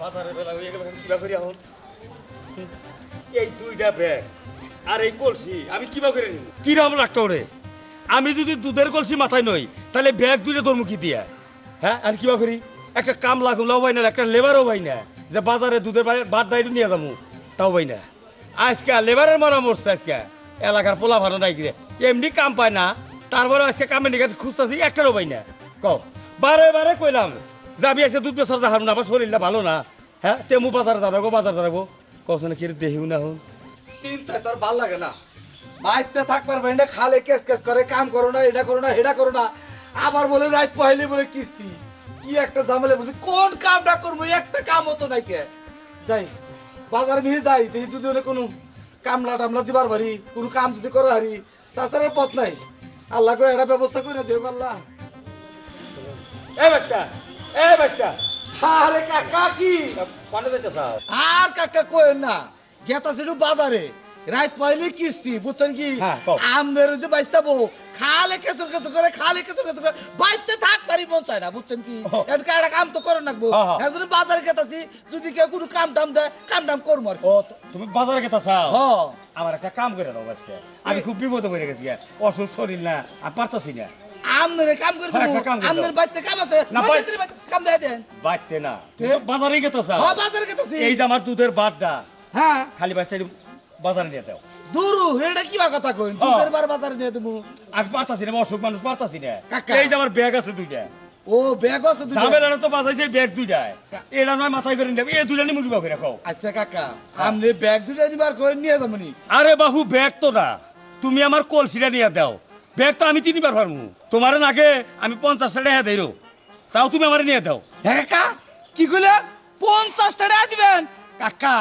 বাজারের বেলা হয়ে কিবা করি এখন এই দুইটা ব্যাগ আর এই কলসি, আমি কিবা করে নিব কিরম লাগতো রে আমি যদি দুধের কলসি মাথায় নই, তাহলে ব্যাগ দুইটা তোর মুখি দিয়া? হ্যাঁ আর কিবা করি? একটা কামলা কুমলাও ভাই না, একটা লেবারও ভাই না, যে বাজারে দুধের বাদ দাইটু নিয়ে যাব তাও পাই না। আজকে লেবারের মারা মরছে আজকে। এলাকার পোলা ভালো নাই কিরে। এমনি কাম পায় না তারপরে আজকে কামের নিকাজ খুঁজতেছি, একটারও পাই না। কও, বারে বারে কইলাম যাবি আজকে দুধ বেসার যাহার না আমার শরীরটা ভালো না। হ্যাঁ তেমু বাজার যাব বাজার যাব। কস না কি দেহিও না হন। চিন্তা তোর ভালো লাগে না। বাড়িতে থাকবার ভাই খালে কেস কেস করে কাম করো না এটা করো না এটা করো না। আবার বলে রাত পহেলে বলে কিস্তি। কি একটা ঝামেলা বুঝি কোন কামটা করব একটা কাম হতো নাই কে। যাই বাজার মিহে যাই দেখি যদি ওনে কোনো কামলা টামলা দিবার পারি কোনো কাম যদি করে হারি তাছাড়া পথ নাই। আল্লাহ করে একটা ব্যবস্থা করে দেব আল্লাহ। এ বাস্তা এ বাস্তা আরে কাকা কি? পানে যাইতে চাও আর কাকা কোয়েন না গেতা সেটু বাজারে। রাত পাইলে কিস্তি বুঝছেন কি? হ্যাঁ, আমদের যে বাইস্তাবো খালে কেসর কেসর করে খালে কেসর কেসর করে বাইতে থাক পারি মন চায় না বুঝছেন কি? এটা একটা কাম তো করে নাকবো হ্যাঁ, হ্যাঁ। বাজারে গেতাছি যদি কেউ কোনো কাম টাম দেয় কাম টাম করব আর কি। তুমি বাজারে হ্যাঁ আমার একটা কাম করে দাও আমি খুব বিপদে পড়ে গেছি। অসুখ শরীর না আর পারতাছি না। আমদের কাম করে হ্যাঁ, দেবো। করে। আমদের বাইতে কাম আছে। বাইতে বাইতে কাম দেয় দেন। বাড়তে না। তুমি তো বাজারে হ্যাঁ বাজারে গেতাছি। এই যে আমার দুধের বাটটা হ্যাঁ। খালি বাস্তা বাজারে নিয়ে দাও দূরু এটা কি কথা কইন? হ্যাঁ। দুধের বার বাজারে নিয়ে দেবো। আমি পারতাছি না অসুখ মানুষ পারতাছি না। কাকা। এই যে আমার ব্যাগ আছে দুইটা। ও ব্যাগ আছে দুটো। ঝামেলাটা তো বাজাইছে ব্যাগ দুইটায়। এটা নয় মাথায় করে নেবে এই দুইটা নিমুকি বাকি রাখো। আচ্ছা কাকা আপনি ব্যাগ দুটো নিবার করে নিয়ে যাবনি আরে বাহু ব্যাগ তো না। তুমি আমার কলসিটা নিয়ে দাও। ব্যাগ তো আমি তিনবার পারব তোমার নাকে আমি পঞ্চাশ টাকা দেই তাও তুমি আমার নিয়ে দাও। হ্যাঁ কাকা। কি কইলে? পঞ্চাশ টাকা দিবেন? কাকা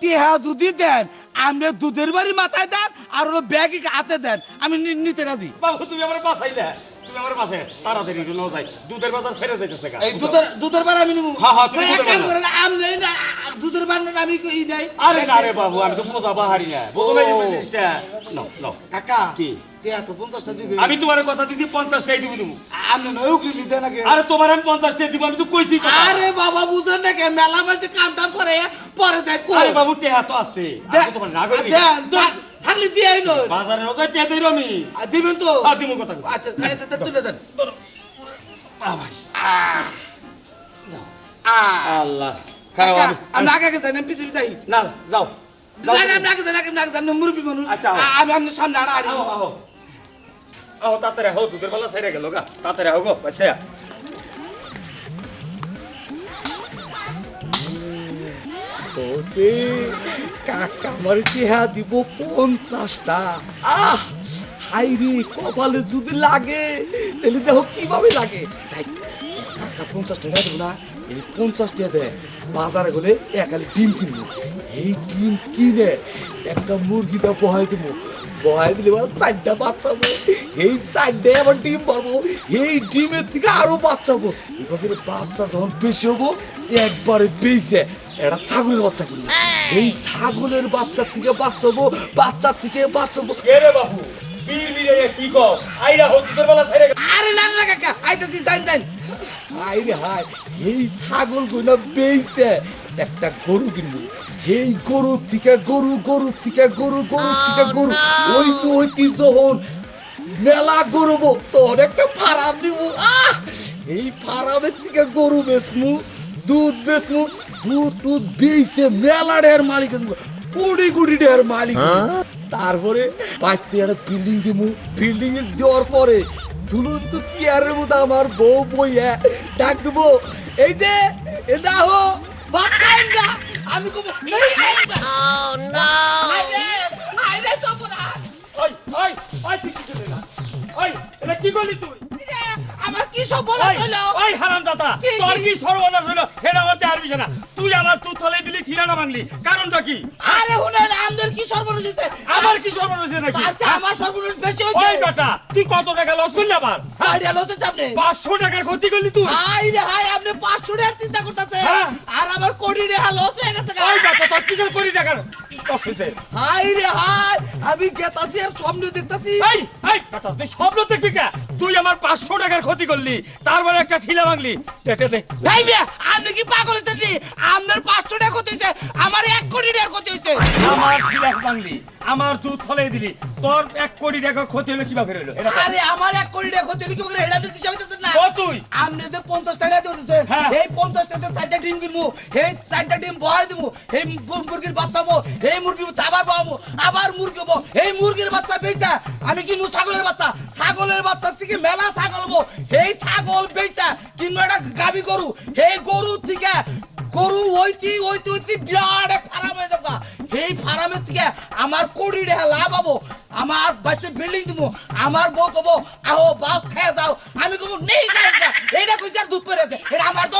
টেহা যদি দেন আপনি দুধের বাড়ি মাথায় দেন আর ওর ব্যাগ হাতে দেন। আমি নি- নিতে রাজি। বাবু তুমি আমার বাসাইলে তুমি আমার বাসায় তাড়াতাড়ি একটু ন যাই। দুধের বাজার ছেড়ে যাইতেছে গা। এই দুধের দুধের বার আমি নিবো। হ্যাঁ, হ্যাঁ, তুমি এক কাম করেন আপনি এই না দুধের বার না আমি ই নাই। আরে না রে বাবু আমি তো বোঝা বাহারি না। বোঝো না এই জিনিসটা। নাও, নাও। কাকা কি? আমি তোমার কথা দিছি পঞ্চাশ টাই দিব তুমি। আরে তোমার আমি পঞ্চাশ টাই দিব আমি তো কইছি আরে বাবা বুঝেন নাকি মেলা মাঝে কাম টাম করে পরে দেখ আরে বাবু টেহা তো আছে। আমি তোমার না। করি দেন দেন, থাকলে দিয়ে নয় বাজারে ওকে টেহা দিই আমি। দিবেন তো? কথা আচ্ছা আচ্ছা তুলে দেন। আল্লাহ। খারাপ আমি- আপনি আগে আগে আমি পিছিয়ে যাই। না যাও। আগে আগে মুরব্বী মানুষ। আচ্ছা। আমি আপনার সামনে আড়া আড়ি। আহো, তাড়াতাড়ি আহো, দুধের বেলা সাইরে গেল গা। তাড়াতাড়ি আহো গো বসে দিব পঞ্চাশটা। আহ কপালে যদি লাগে, তাহলে দেখো কীভাবে লাগে। যাই, কাকা পঞ্চাশ না, এই বাজারে গেলে একালে ডিম কিনবো। এই ডিম কিনে একটা মুরগি দা বহাই দেবো। বহাই দিলে এবার চারটা বাচ্চাবো এই চারটে আবার ডিম পারব। এই ডিমের থেকে আরও বাচ্চাবো এবার বাচ্চা যখন বেশি হব একবারে বেশি এটা ছাগলের বাচ্চা কিনবো এই ছাগলের বাচ্চা থেকে বাচ্চাবো বাচ্চা থেকে বাচ্চাবো কে রে বাবু বীর বীরে কি কো আইরা হো দুধের বেলা গেল। আরে না না কাকা আইতাছি যাই যাই হাই রে হাই এই ছাগলগুলো বেইছে একটা গরু কিনবো। এই গরু থেকে গরু গরু থেকে গরু গরু থেকে গরু। ওই তো ওই যখন মেলা গরুব তোর একটা ফারাম দিব। আহ! এই ফারামের থেকে গরু বেচমু দুধ বেচমু দুধ দুধ বেইছে মেলা ঢের মালিক কোটি কোটি ঢের মালিক তারপরে বাড়িতে একটা বিল্ডিং দিব বিল্ডিং এর দেওয়ার পরে দুলন্ত চেয়ারের মধ্যে আমার বউ বইয়া ডাক দেবো এই যে এটা হো খায়েঙ্গা আমি কব ও নো আইরে আইরে পুরা। ওই ওই ওই কি করলি না ওই এটা কি করলি তুই? ইয়ে কি সব বলা ওই, হারামজাদা, তোর কি? সর্বনাশ হইল? হেডা বলতে পারবি না। তুই আমার তুই থলে দিলি ঠিকানা ভাঙলি। কারণটা কি? আরে হুনেন আমাদের কি সর্বনাশ হইছে আমার কি সর্বনাশ হয়েছে নাকি? আচ্ছা আমার সর্বনাশ বেশি ওই বেটা তুই কত টাকা লস করলি আবার? আইডিয়া লসে আপনি? পাঁচশো টাকার ক্ষতি করলি তুই। হাই রে হাই আপনি 500 টাকা চিন্তা করতেছেন? হ্যাঁ। আর আমার কোটি টাকা লস হয়ে গেছে। ওই বেটা তোর কিসের কোটি টাকার লস হাই রে হাই আমি গেতাছি আর সামনে দেখতাছি। এই এই বেটা তুই স্বপ্ন দেখবি কে? তুই আমার পাঁচশো টাকার ক্ষতি করলি তারপরে একটা ঠিলা ভাঙলি। দে দে, ভাই আপনি কি পাগল হইছেন নি? আপনার 500 টাকা ক্ষতি আমার 1 কোটি টাকা ক্ষতি হইছে আমার ঠিলা ভাঙলি আমার দুধ ফলে দিলি। তোর এক কোটি টাকা ক্ষতি হলো কীভাবে হলো? আরে আমার 1 কোটি টাকা ক্ষতি হইছে কি করে এটা আপনি দিশা হইতেছেন না? ও তুই? আপনি যে 50 টাকা দিতেছেন হ্যাঁ। এই 50 টাকাতে চারটা ডিম কিনবো এই চারটা ডিম বহাই দেবো এই মুরগির বাচ্চা হব এই মুরগি আবার বহাবো আবার মুরগি হব এই মুরগির বাচ্চা বেচা আমি কিনবো ছাগলের বাচ্চা। ছাগলের বাচ্চা থেকে মেলা ছাগল হব এই ছাগল বেচা কিনবো একটা গাবি গরু এই গরু থেকে গরু হইতি হইতি হইতি বিরাট ফার্ম হয়ে যাব এই ফার্মের থেকে আমার কোটি টাকা লাভ হব আমার বাড়িতে বিল্ডিং দিব আমার বউ কবো আহো ভাত খেয়ে যাও। আমি কবো নেই খাই যা এইটা কইছে আর দুধ পড়ে আছে এটা আমার তো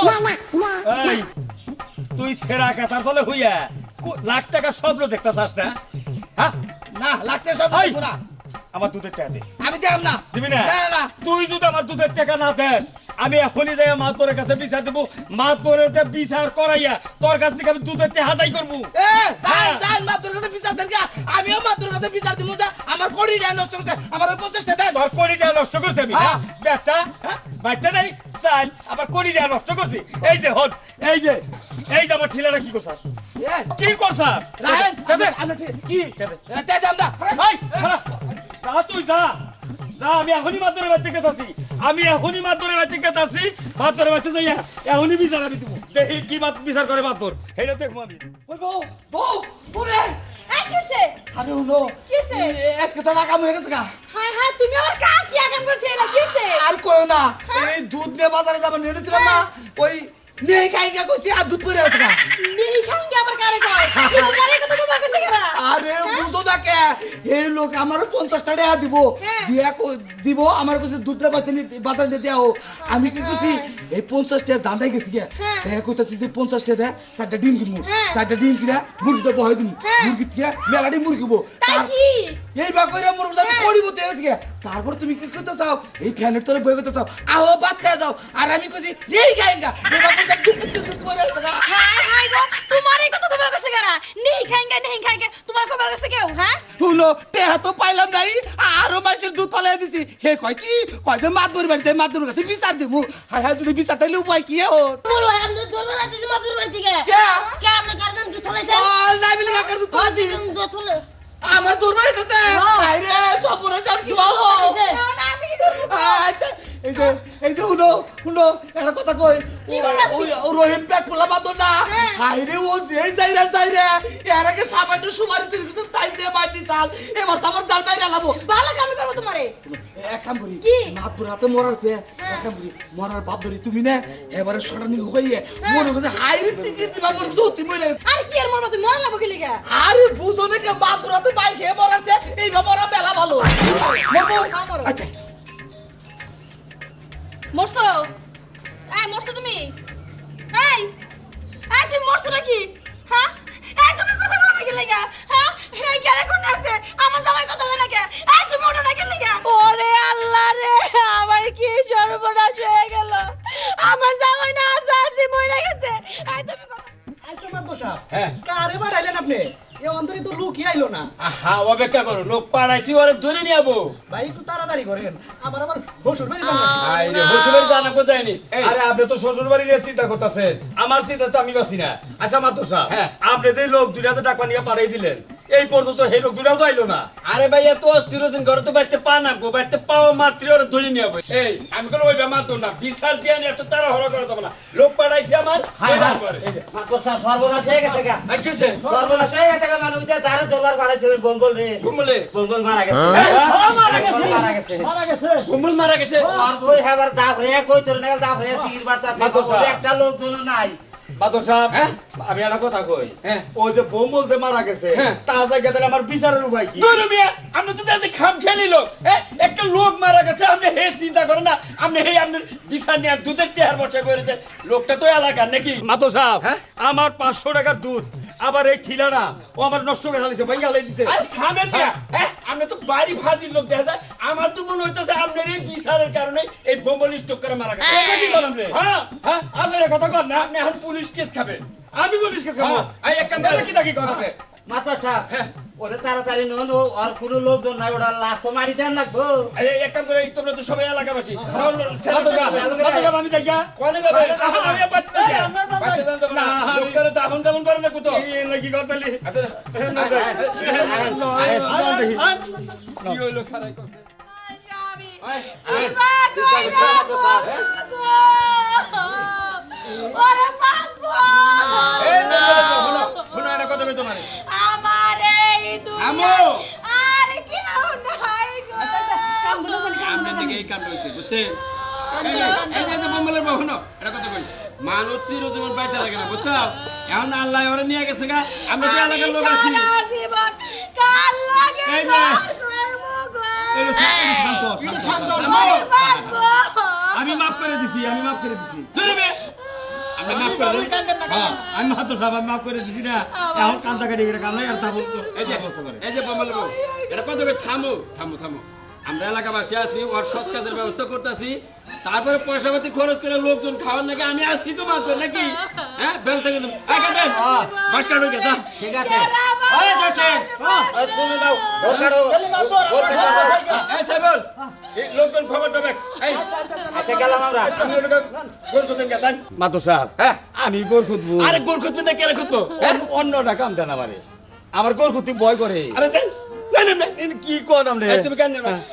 তুই সেরা কাতার তলে হইয়া লাখ টাকা স্বপ্ন দেখতে চাস না? হ্যাঁ? না লাগতে সব এই, দেখব না। আমার দুধের টাকা দে আমি দিলাম না দিবি না না, না, না তুই যদি আমার দুধের টাকা না দেস আমি এখনই যাই মাতবরের কাছে বিচার দেবো মাতবরের বিচার করাইয়া তোর কাছ থেকে আমি দুধের টাকা আদায় করব হ্যাঁ। যাই মাতুর কাছে বিচার দেন। আমিও মাতুর কাছে বিচার দিব যা আমার কোটি টাকা নষ্ট করছে আমার ওই পঞ্চাশ টাকা দেন তোর কোটি টাকা নষ্ট করছি আমি হ্যাঁ। ব্যাগটা বাচ্চা নাই চাল আবার কোটি টাকা নষ্ট করছি এই যে হন এই যে এই যে আমার ঠিলাটা কি করছাস এ, কি করছাস কি দে, দে। এ, দে, দাম না খারা। যা তুই যা। যা আমি এখনই মাতরে বাড়িতে গেতাছি আমি এখনই মাতরে বাড়িতে গেতাছি মাতরে বাড়িতে যাইয়া এখনই বিচার আমি দিব। দেখি কি বিচার করে মাতর হেটা দেখব আমি। ওই বউ বউ ওরে! এই আরে উনো কি আজকে তো টাকা হয়ে গেছে গা। হায় হায় তুমি আবার কার কি আগাম করে ঠেলা কি হইছে? আর কইও না হ্যাঁ? এই দুধ নিয়ে বাজারে যাবেন নিয়েছিলাম না? ওই নেই খাই গা কইছি আর দুধ পরে আছে গা নিহি খাঙ্গে আবার কারে কয়? কি তোমারে কত তোমার কাছে গেলা? আরে বুঝো না কে এই লোক আমার পঞ্চাশ টাকা দিব হ্যাঁ। দিয়া দিব আমার কাছে দুধটা নিতে বাজারে নিতে আও আমি কি কইছি এই পঞ্চাশ টাকার দান্দাই গেছি গে হ্যাঁ। সে কইতাছি যে পঞ্চাশ টাকা দেয় চারটা ডিম হ্যাঁ। চারটা ডিম কিনা মুরগিটা বহাই হ্যাঁ। মুরগি থেকে মেলাডি মুরগি হব তাই তার-? এই বা কইরা মোর সাথে হ্যাঁ। করিব তে গেছি তারপর তুমি কি করতে চাও? এই ফ্যানের তলে বই করতে চাও। আহো ভাত খেয়ে যাও। আর আমি কইছি নেই খাইঙ্গা। এবার কইছে দুধ দুধ দুধ করে গা। হায় হায় গো তোমারে কত তোমার কাছে গেলা? নিহি খাঙ্গে নিহি খাঙ্গে তোমার খবর কাছে কেউ হ্যাঁ? শুনো টেহা তো পাইলাম নাই। আরও মাসের দুধ পালাই দিছি। হে কয় কি? কয় যে মাত বরি বাড়িতে মাত বরি কাছে বিচার দেবো হায় হায় যদি বিচার তাইলে উপায় কি ওর বলো আপনি দরবার আইতেছে মাদুর বাড়ি থেকে। কে? কে আপনি গার্জেন দুধ ফলাইছেন ও নাই মিলে কাকার দুধ ফলে আমার দূর বাড়ি কাছে হ্যাঁ। বাইরে সপরে চান কি বাবু? না, না, আমি আচ্ছা এই যে এই যে শুনো শুনো একটা কথা কই। রহিম পেট পোলা বাঁধো না? হ্যাঁ। হাই রে ও যে যাই রে যাই রে। এর আগে সামান্য সুমারি তুই তাই যে মাটি চাল এবার তো আমার জাল বাইরে আলাবো ভালো কামি করব তোমারে। এক কাম করি কি? হাতে মরারছে হ্যাঁ। এক কাম করি মরার বাপ ধরি তুমি না এবারে সরানি হইয়ে মনে করছে হাই রে সিকির দিবা মনে করছে তুমি মরে আরে কি আর মরবা তুমি মরা লাগবো লেগা? আরে বুঝো না কে মাত বুড়া হাতে বাই খেয়ে মরারছে এই বাবা মেলা ভালো। হ্যাঁ, মরবো মরো। আচ্ছা। মরছো? এই মরছো তুমি? এই এই তুমি মরছো নাকি? হ্যাঁ? না। আহা অপেক্ষা করো লোক পাড়াইছি ওরে ধরে নিয়ে যাব ভাই একটু তাড়াতাড়ি করেন। আমার আমার বাড়ি আরে? আই জানা কোথায় নি? আরে আপনি তো শ্বশুর বাড়ির নিয়ে চিন্তা করতেছেন। আমার চিন্তা তো আমি বাসি না। আচ্ছা মাতুসা সাহেব হ্যাঁ। আপনি যে লোক দুই হাজার টাকা নিয়ে পাড়াই দিলেন এই পর্যন্ত সেই লোক দুটাও তো আইলো না। আরে ভাই এত অস্থির হচ্ছেন ঘরে তো বাড়িতে পা না গো বাড়িতে পাওয়া মাত্র ওরা ধরে নিয়ে যাব। এই আমি কোনো ওই বেমার তো না। বিশাল দিয়ে নিয়ে এত তারা হরা করে দেবো না। লোক পাঠাইছি আমার হায় হায়। করে। মাকড়সা সর্বনাশ হয়ে গেছে গা। আর কি হচ্ছে? সর্বনাশ হয়ে গেছে গা মানুষ যে যারা দরবার বাড়াইছিলেন বঙ্গল রে। গুমলে বঙ্গল মারা গেছে। হ্যাঁ, মারা গেছে মারা গেছে। মারা গেছে। গুমল মারা গেছে? আর বই হেবার দাপ রে কই তোর নাগাল দাপ রে সিগির বার্তা একটা লোক জন নাই। সাহেব হ্যাঁ? আমি একটা কথা কই হ্যাঁ। যে মারা গেছে হ্যাঁ। তা জায়গা তাহলে আমার বিচারের উপায় কি দূর মিয়া আপনি তো যাতে খাম খেলি লোক হ্যাঁ একটা লোক মারা গেছে আপনি হে চিন্তা করেন না আপনি হে আপনি বিচার নিয়ে দুধের চেহার বসে করেছে লোকটা তো এলাকার নাকি মাতো সাহেব হ্যাঁ? আমার পাঁচশো টাকার দুধ আবার এই ঠিলানা ও আমার নষ্ট করে ফেলেছে ভাই হালাই দিছে। আরে থামেন না। হ্যাঁ। আপনি তো বাড়ি ফাজির লোক দেখা যায় আমার তো মনে হইতেছে আপনার এই বিচারের কারণে এই বোম্বল স্টক করে মারা গেছে। কি বলেন রে? হ্যাঁ হ্যাঁ। আসলে কথা কর না আপনি এখন পুলিশ কেস খাবে আমি পুলিশ কেস খাব। আই এক কাম করে কি তাকি করাবে মাতা সাহেব ওরে তাড়াতাড়ি নন আর কোনো লোকজন নাই ওরা লাশ মারি দেন না গো এক কাম করে তোমরা তো সবাই এলাকাবাসী আমি যাই গা কোনে যাবে দাফন দাফন করে না কুতো নাকি গতলি কি হইল খারাই করছে তোমারে। আমার এই আমো! দুনিয়া আর কেউ নাই গো। আপনার দিকে এই কাণ্ড হয়েছে বুঝছেন? এই যে এটা কথা কই মানুষ চিরজীবন পাইছে লাগে না বুঝছ? এখন আল্লাহ ওরে নিয়ে গেছে গা। আমরা যে এলাকার লোক আছি। কাল লাগে এই যে। আমি মাফ করে দিছি আমি মাফ করে দিছি। মাফ করে হ্যাঁ, আমি মাত্র আমি মাফ করে দিছি না এখন কান্দা কাটি করে কান্দাই আর তারপর এই যে এই যে বোম্বলের বউ এটা কথা থামো থামো থামো আমরা এলাকাবাসী আছি ওর সৎ কাজের ব্যবস্থা করতেছি তারপরে পয়সা পাতি খরচ করে লোকজন খাওয়ার নাকি আমি আজকে তো মাছ নাকি হ্যাঁ ব্যবস্থা করে দেন দেন বাস কাট হয়ে ঠিক আছে ওরে দোষে ওই শুনে দাও ভোর কাটো ভোর কাটো এই সাইবল এই লোকজন খবর দেবে আচ্ছা গেলাম আমরা মাতো স্যার হ্যাঁ? আমি গোর খুঁতবো আরে গোর খুঁতবেন না কেন খুঁতবো অন্য কাম আমার। গোর খুঁতি ভয় করে। কি কর। তুমি হ্যাঁ।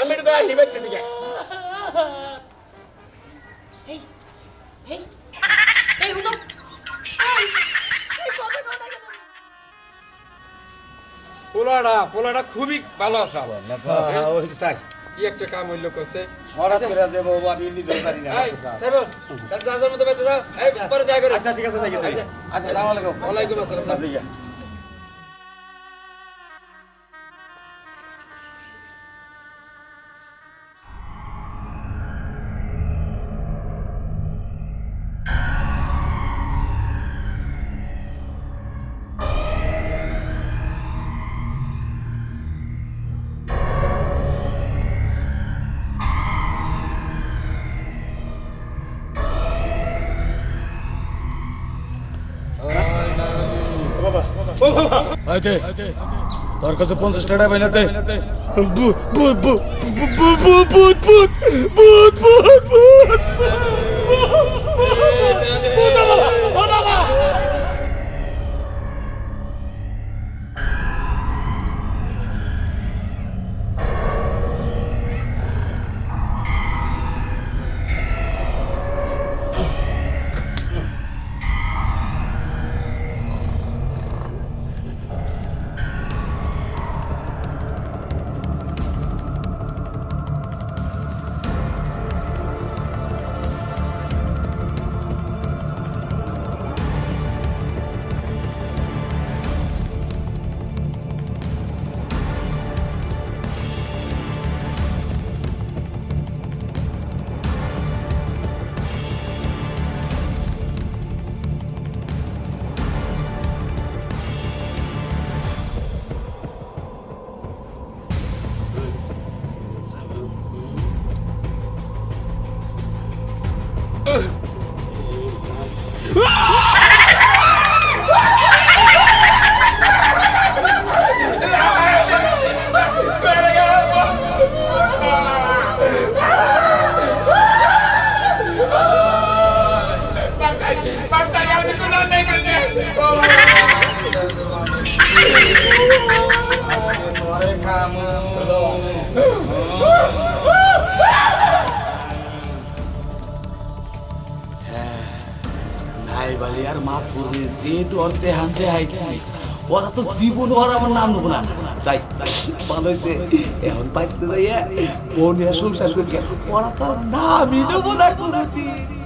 আমি পোলাটা পোলাটা খুবই ভালো আছে কি একটা কাম হইল করছে হঠাৎ করে যে বাবু আমি নিজে জানি না। সাইবল তার দাদার মতো বেঁচে যাও। এই পরে যা করে। আচ্ছা ঠিক আছে আচ্ছা। আচ্ছা আসসালামু আলাইকুম। ওয়ালাইকুম আসসালাম। আইতে তোর কাছে পঞ্চাশ টাকা পাইলাতে ভূত ভূত ভূত ভূত ভূত ভূত ভূত নাই বালি আর মাত পড়বে যে ডরতে হানতে আইছি ওরা তো জীবন ওরা আমার নাম নেব না যাই, ভালো হয়েছে এখন পাইতে যাইয়া বোন সংসার করি ওরা তো নামই নেব না কোনোদিন।